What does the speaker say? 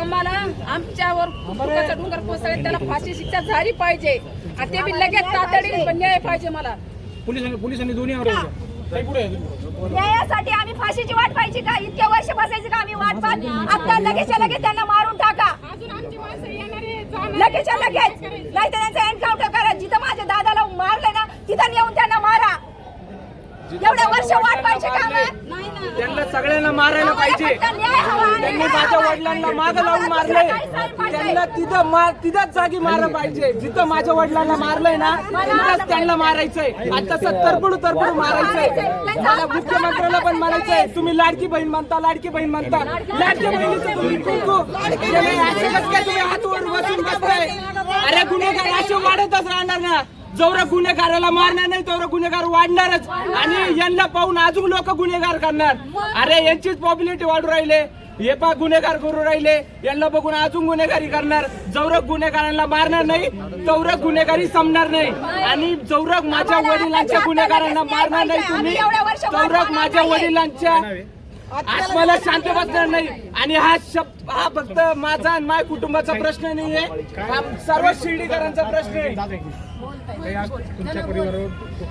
आम्हाला आमच्यावर दुःखाचा डोंगर कोसळला त्याला फाशी शिक्षा झाली पाहिजे. आणि ते बी लगेच तातडीने पण न्याय पाहिजे मला. पोलिसांनी पोलिसांनी दोन्ही. न्यायासाठी आम्ही फाशीची वाट पाहिजे का? इतक्या वर्ष बसायची का आम्ही वाट पाहत? आता लगेच लगेच त्यांना मारून टाका. लगेच लगेच. नाही तर त्यांचा एन्काउंटर करा. जिथं माझ्या दादाला मारलं ना तिथं नेऊन त्यांना मारा. एवढ्या वर्ष वाट पाहिजे का? सगळ्यांना मारायला पाहिजे. त्यांनी माझ्या वडिलांना माग लावून मारलंय. त्यांना तिथं मार तिथंच जागी मारलं पाहिजे. जिथं माझ्या वडिलांना मारलंय ना तिथंच त्यांना मारायचंय. आता तसं तरबडू तरबडू मारायचंय. मला मुख्यमंत्र्याला पण म्हणायचंय तुम्ही लाडकी बहीण म्हणता लाडकी बहीण म्हणता. लाडकी बहिणीचं तुम्ही कुंकू तुम्ही हात वर बसून बसताय? अरे गुन्हेगार असे वाढतच राहणार ना. जेवढं गुन्हेगाराला मारणार नाही तेवढं गुन्हेगार वाढणारच. आणि यांना पाहून अजून लोक गुन्हेगार करणार. अरे यांचीच पॉप्युलिटी वाढू राहिले. हे पा गुन्हेगार करू राहिले. यांना बघून अजून गुन्हेगारी करणार. जवरक गुन्हेगारांना मारणार नाही तेवढं गुन्हेगारी संपणार नाही. आणि जवरक माझ्या वडिलांच्या गुन्हेगारांना मारणार नाही तुम्ही. तेवढं माझ्या वडिलांच्या आत्माला शांत बसणार नाही. आणि हा शब्द हा फक्त माझा आणि माझ्या कुटुंबाचा प्रश्न नाहीये. हा सर्व शिर्डीकरांचा प्रश्न आहे. तुमच्या परिवारावर